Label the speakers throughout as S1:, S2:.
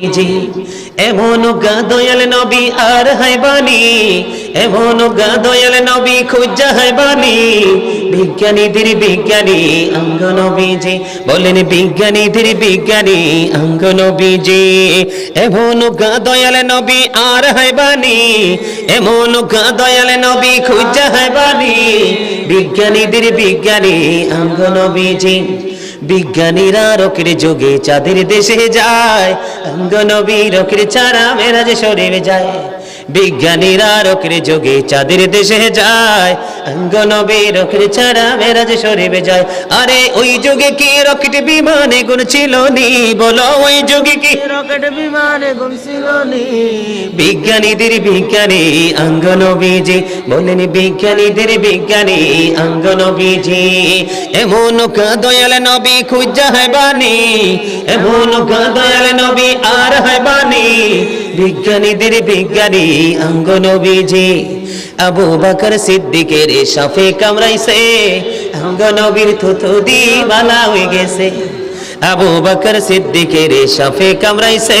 S1: জি এমন গা দয়াল নবী আর হাইবানি এমন গা দয়াল নবী খুঁজা হাইবানি বিজ্ঞানীদের বিজ্ঞানী অঙ্গ নবীজি বলেন, বিজ্ঞানীদের বিজ্ঞানী অঙ্গ নবীজি এমন গা দয়াল নবী আর হাইবানি এমন গা দয়াল নবী খুঁজা হাইবানি বিজ্ঞানীদের বিজ্ঞানী অঙ্গ নবীজি বিজ্ঞানীরা রকের যোগে চাঁদের দেশে যায় অঙ্গনবী রকের ছাড়া মেরাজে শরীরে যায়। বিজ্ঞানীরা রকের যোগে চাঁদের দেশে যায়। অঙ্গনবী রকের ছাড়া মেরাজে শরীরে যায়। আরে ওই যুগে কি রকেট বিমানে গুণ ছিল নি? বলো ওই যুগে কি
S2: রকেট বিমানে গুনছিল নি?
S1: বিজ্ঞানীদের বিজ্ঞানী, অঙ্গনবীজি। বলেন বিজ্ঞানীদের বিজ্ঞানী, অঙ্গনবীজি। এমন দয়াল নবী খুঁজা হেবানি এমন কা দয়াল নবী আর হেবানি বিজ্ঞানীদের বিজ্ঞানী অঙ্গনবীজি আবু বাকর সিদ্দিকের সাফে কামড়াইছে। অঙ্গনবীর থুথু দি বালা হয়ে গেছে। আবু বাকর সিদ্দিকের সাফে কামড়াইছে।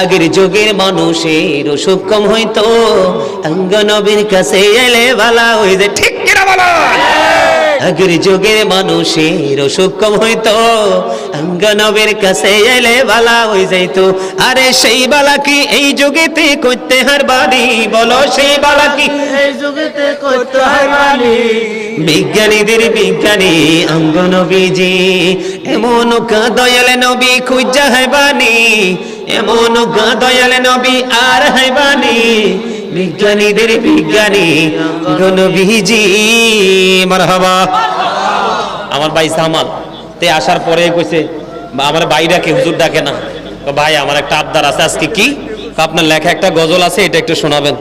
S1: আগের যুগের মানুষের অসুখ কম হইতো। অঙ্গনবীর কাছে এলে ভালা হয়ে যায়। ঠিক কিনা আগের যুগের মানুষের অসুখ কম হইতো। অঙ্গনবীর কাছে এলে বালা হয়ে যাইতো। আরে সেই বালা কি এই যুগেতে করতে হার বাড়ি বলো সেই বালা কি
S2: এই যুগেতে করতে হয় মালি
S1: বিজ্ঞানীদের বিজ্ঞানী অঙ্গনবীজি এমন গা দয়াল নবী খুঁজা হেবানি এমন দয়াল নবী আর হেবানি বিজ্ঞানীদের বিজ্ঞানী অঙ্গনবীজি মারহাবা। আমার ভাই সামাল, তে আসার পরে কইছে আমার ভাই ডাকে, হুজুর ডাকে না। ভাই, আমার একটা আবদার আছে আজকে কি? আপনার লেখা একটা গজল আছে, এটা একটু শোনাবেন।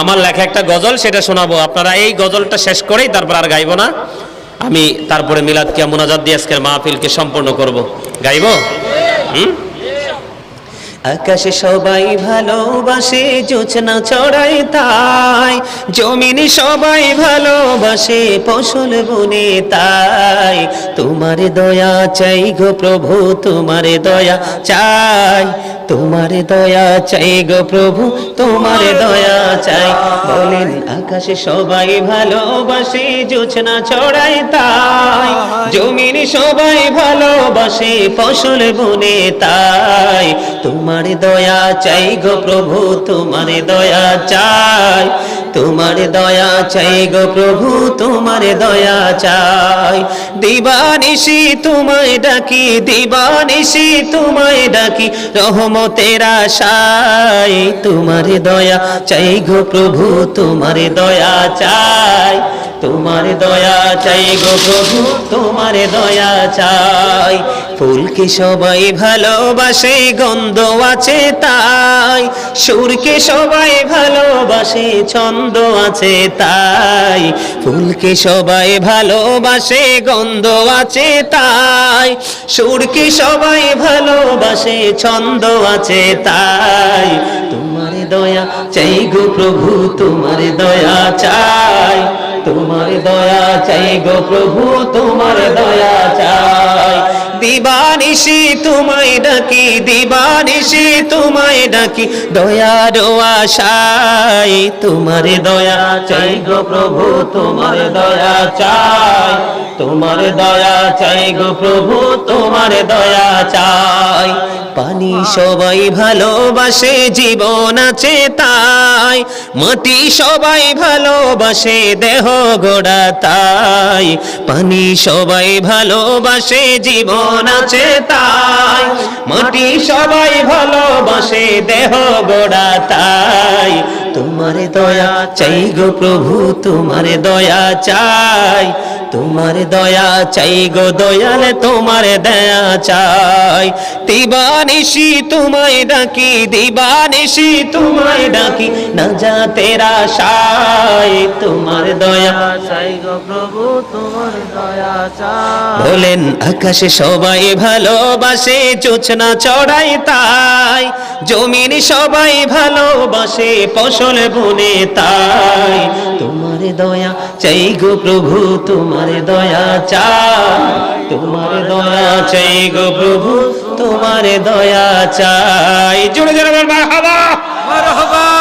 S1: আমার লেখা একটা গজল, সেটা শোনাবো। আপনারা এই গজলটা শেষ করেই তারপর আর গাইবো না। আমি তারপরে মিলাদ কিয়া মোনাজাত দিয়ে আজকের মাহফিলকে সম্পন্ন করব। গাইবো? হুম? আকাশে সবাই ভালোবাসে, জোছনা ছড়াই তাই। জমিনে সবাই ভালোবাসে, ফসল বনে তাই। তোমার দয়া চাই গো প্রভু, তোমার দয়া চাই। তোমার দয়া চাই গো প্রভু, তোমার দয়া চাই। বলেন, আকাশে সবাই ভালোবাসে, জোছনা ছড়াই তাই। সবাই ভালোবাসে ফসল বনে তাই। তোমার দয়া চাই গো প্রভু, তোমার দয়া চাই। তোমার দয়া চাই গো প্রভু, তোমার দয়া চাই। দিবানিশি তোমায় ডাকি, দিবানিশি তোমায় ডাকি, রহমতের আশাই তোমার দয়া চাই গো প্রভু, তোমার দয়া চাই। তোমার দয়া চাই গো প্রভু, তোমার দয়া চাই। ফুলকে সবাই ভালোবাসে, গন্ধ আছে তাই। সুরকে সবাই ভালোবাসে, ছন্দ আছে তাই। ফুলকে সবাই ভালোবাসে, গন্ধ আছে তাই। সুরকে সবাই ভালোবাসে, ছন্দ আছে তাই। তোমার দয়া চাই গো প্রভু, তোমার দয়া চাই। তোমার দয়া চাই গো প্রভু, তোমার দয়া চাই। দিবানিশি তোমায় ডাকি, দিবানিশি তোমায় ডাকি, দয়ার আশাই তোমার দয়া চাই গো প্রভু, তোমার দয়া চাই। তোমার দয়া চাই গো প্রভু, তোমার দয়া চাই। পানি সবাই ভালোবাসে, জীবন আছে তাই। মাটি সবাই ভালোবাসে, দেহ গোড়া তাই। পানি সবাই ভালোবাসে, জীবন আছে তাই। মাটি সবাই ভালোবাসে, দেহ গোড়া তাই। তোমার দয়া চাই গো প্রভু, তোমার দয়া চাই। তোমার দয়া চাই গো দয়াল তোমার দয়া চাই। দিবানিশি তোমায় ডাকি দিবানিশি তোমায় ডাকি না যা তেরা সাই তোমার দয়া।
S2: চাই গো প্রভু তোমার দয়া চাই।
S1: বলেন আকাশে সবাই ভালোবাসে জোছনা চড়াই তাই। জমিন সবাই ভালোবাসে ফসল বনে তাই। তোমার দয়া চাই গো প্রভু তোমার তোমার দয়া চাই, তোমার দয়া চাই গো প্রভু, তোমার দয়া চাই। জুড়ে জোরে মারহাবা! মারহাবা!